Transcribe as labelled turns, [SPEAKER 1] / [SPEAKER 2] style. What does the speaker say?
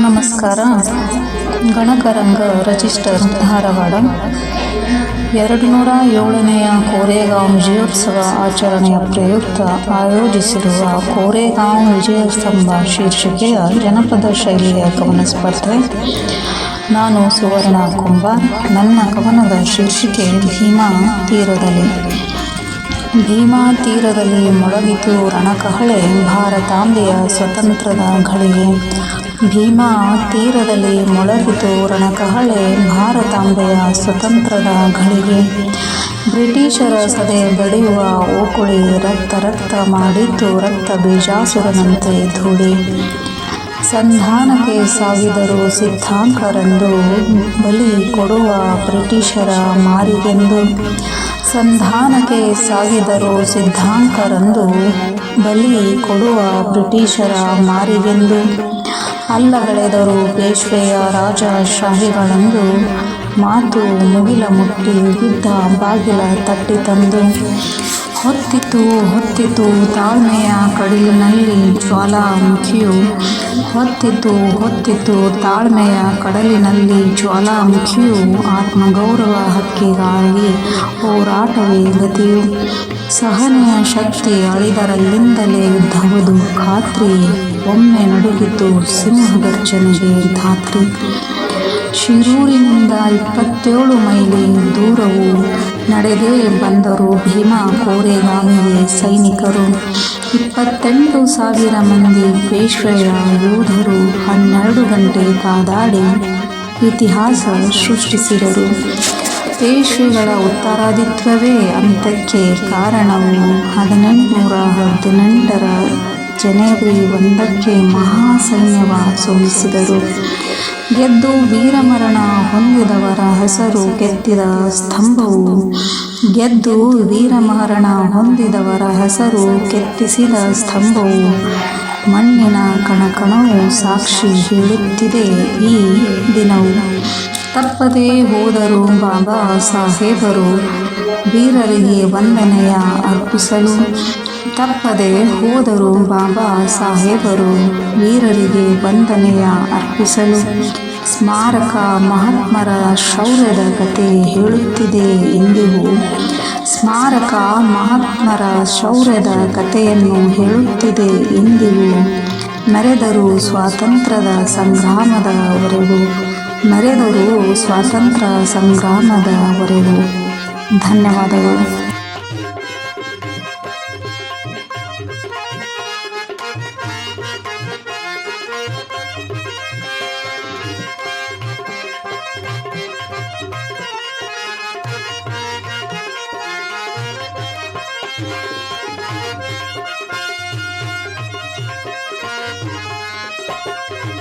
[SPEAKER 1] ನಮಸ್ಕಾರ. ಗಣಕರಂಗ ರಜಿಸ್ಟರ್ ಧಾರವಾಡ. ಎರಡು ನೂರ ಏಳನೆಯ ಕೋರೆಗಾಂವ್ ವಿಜಯೋತ್ಸವ ಆಚರಣೆಯ ಪ್ರಯುಕ್ತ ಆಯೋಜಿಸಿರುವ ಕೋರೆಗಾಂವ್ ವಿಜಯ ಸ್ತಂಭ ಶೀರ್ಷಿಕೆಯ ಜನಪದ ಶೈಲಿಯ ಕವನ ಸ್ಪರ್ಧೆ. ನಾನು ಸುವರ್ಣ ಕುಂಬಾರ್ ನನ್ನ ಕವನದ ಶೀರ್ಷಿಕೆ ಭೀಮಾ ತೀರದಲ್ಲಿ. ಭೀಮಾ ತೀರದಲ್ಲಿ ಮೊಳಗಿತು ರಣಕಹಳೆ. ಭಾರತಾಂಬೆಯ ಸ್ವತಂತ್ರದ ಘಳಿಗೆ. ಭೀಮಾ ತೀರದಲ್ಲಿ ಮೊಳಗಿತು ರಣಕಹಳೆ ಭಾರತಾಂಬೆಯ ಸ್ವತಂತ್ರದ ಘಳಿಗೆ. ಬ್ರಿಟಿಷರ ಸದೆ ಬಡಿಯುವ ಓಕುಳಿ ರಕ್ತ ರಕ್ತ ಮಾಡಿತು ರಕ್ತ ಬೀಜಾಸುರನಂತೆ ಧೂಳಿ. ಸಂಧಾನಕ್ಕೆ ಸಾವಿದರು ಸಿದ್ಧಾಂಕರಂದು ಬಲಿ ಕೊಡುವ ಬ್ರಿಟಿಷರ ಮಾರಿಗೆಂದು. ಸಂಧಾನಕ್ಕೆ ಸಾಗಿದರು ಸಿದ್ಧಾಂಕರಂದು ಬಲಿ ಕೊಡುವ ಬ್ರಿಟಿಷರ ಮಾರಿಗೆಂದು. ಅಲ್ಲಗಳೆದರು ಪೇಶ್ವೆಯ ರಾಜ ಶಾಹಿಗಳಂದು ಮಾತು ಮುಗಿಲ ಮುಟ್ಟಿ ಬಿದ್ದ ಬಾಗಿಲ ತಟ್ಟಿ ತಂದು, ಹೊತ್ತಿತು ಹೊತ್ತಿತು, ತಾಳ್ಮೆಯ ಕಡಲಿನಲ್ಲಿ ಜ್ವಾಲಾಮುಖಿಯು, ಹೊತ್ತಿತು ಹೊತ್ತಿತು, ತಾಳ್ಮೆಯ ಕಡಲಿನಲ್ಲಿ ಜ್ವಾಲಾಮುಖಿಯು, ಆತ್ಮಗೌರವ ಹಕ್ಕಿಗಾಗಿ ಹೋರಾಟವೇ ಗತಿಯು, ಸಹನೆಯ ಶಕ್ತಿ ಅಳಿದರಲ್ಲಿಂದಲೇ ಯುದ್ಧವದು ಖಾತ್ರಿ ಒಮ್ಮೆ ನಡುಗಿತು ಸಿಂಹಗರ್ಜನೆಗೆ ಧಾತ್ರಿ. ಶಿರೂರಿನಿಂದ ಇಪ್ಪತ್ತೇಳು ಮೈಲಿ ದೂರವು ನಡೆದೇ ಬಂದರು ಭೀಮಾ ಕೋರೆಗಾಮಿಗೆ ಸೈನಿಕರು. ಇಪ್ಪತ್ತೆಂಟು ಸಾವಿರ ಮಂದಿ ಪೇಶ್ವೆಯ ಯೋಧರು ಹನ್ನೆರಡು ಗಂಟೆ ಕಾದಾಡಿ ಇತಿಹಾಸ ಸೃಷ್ಟಿಸಿದರು. ಪೇಶ್ವೆಗಳ ಉತ್ತರಾದಿತ್ಯವೇ ಅಂತಕ್ಕೆ ಕಾರಣವು ಹದಿನೆಂಟುನೂರ ಹದಿನೆಂಟರ ಜನವರಿ ಒಂದಕ್ಕೆ ಮಹಾಸೈನ್ಯವ ಸೋಲಿಸಿದರು. ಗೆದ್ದು ವೀರಮರಣ ಹೊಂದಿದವರ ಹೆಸರು ಕೆತ್ತಿದ ಸ್ತಂಭವು. ಗೆದ್ದು ವೀರಮರಣ ಹೊಂದಿದವರ ಹೆಸರು ಕೆತ್ತಿಸಿದ ಸ್ತಂಭವು. ಮಣ್ಣಿನ ಕಣಕಣವು ಸಾಕ್ಷಿ ಹೇಳುತ್ತಿದೆ ಈ ದಿನವು. ತಪ್ಪದೆ ಹೋದರು ಬಾಬಾ ಸಾಹೇಬರು. ವೀರರಿಗೆ ವಂದನೆಯ ಅರ್ಪಿಸಲು ತಪ್ಪದೆ ಹೋದರು ಬಾಬಾ ಸಾಹೇಬರು ವೀರರಿಗೆ ವಂದನೆಯ ಅರ್ಪಿಸಲು. ಸ್ಮಾರಕ ಮಹಾತ್ಮರ ಶೌರ್ಯದ ಕತೆ ಹೇಳುತ್ತಿದೆ ಎಂದಿಗೂ ಸ್ಮಾರಕ ಮಹಾತ್ಮರ ಶೌರ್ಯದ ಕಥೆಯನ್ನು ಹೇಳುತ್ತಿದೆ ಎಂದಿಗೂ ಮೆರೆದರು ಸ್ವಾತಂತ್ರ್ಯದ ಸಂಗ್ರಾಮದವರೆಗೂ. ಮೆರೆದರು ಸ್ವಾತಂತ್ರ್ಯ ಸಂಗ್ರಾಮದವರೆಗೂ. ಧನ್ಯವಾದಗಳು. Thank you.